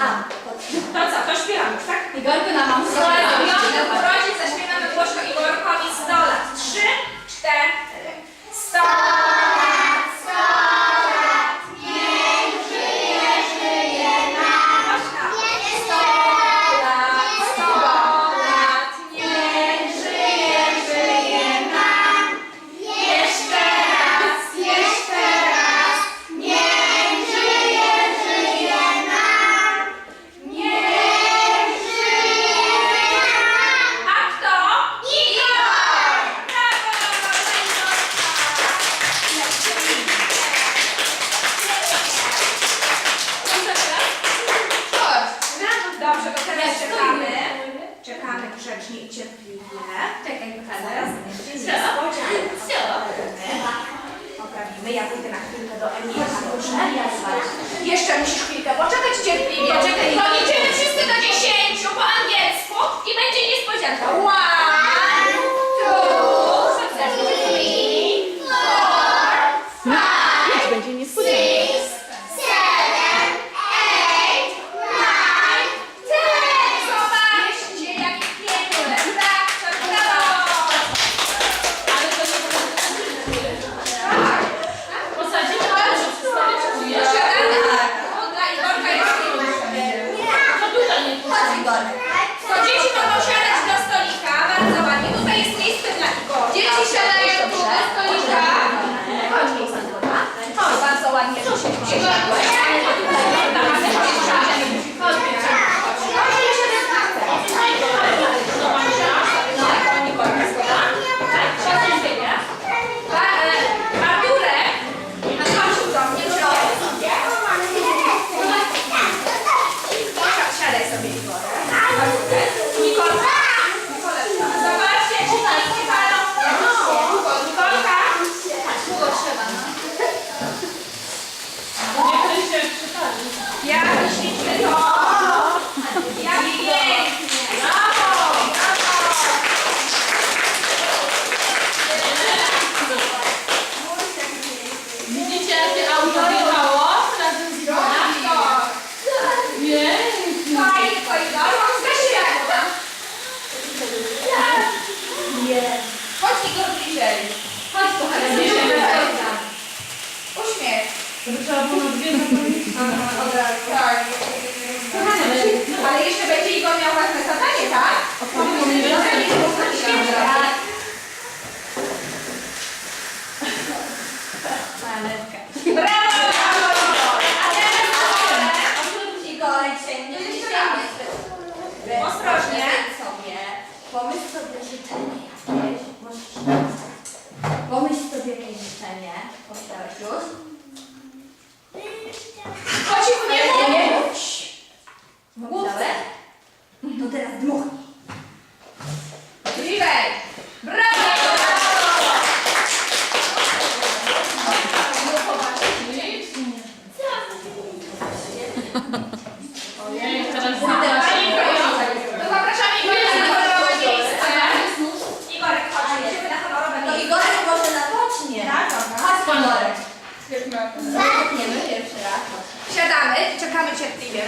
A, To co, to śpiewamy już, tak? Igorku na grzecznie i cierpliwie. Czekaj, kochana. Zaraz niespodzianka. Poprawimy. Ja pójdę na chwilkę do Emilka, proszę. Jeszcze musisz chwilkę poczekać cierpliwie. Poczekaj. Policzymy wszyscy do dziesięciu po angielsku i będzie niespodzianka. Jak myślicie to? Jak pięknie. Brawo, brawo. Widzicie, jakie auto wjechało razem z? Brawo. Pięknie. Fajnie, to Igor. Zgaś światło. Chodź Igor bliżej. Chodź, kochana. Bierzemy. Uśmiech. To by trzeba było na dwie zapomnieć. Ostrożnie. sobie. Pomyśl sobie życzenie jakieś. Możesz Pomyśl sobie jakieś życzenie. Pomyślałeś już? Chodź u niego. Nie mów. Pomyślałeś? To teraz dmuchnij. Bliżej. Brawo! Ojej, teraz Zaczniemy pierwszy raz. Siadamy, czekamy cierpliwie.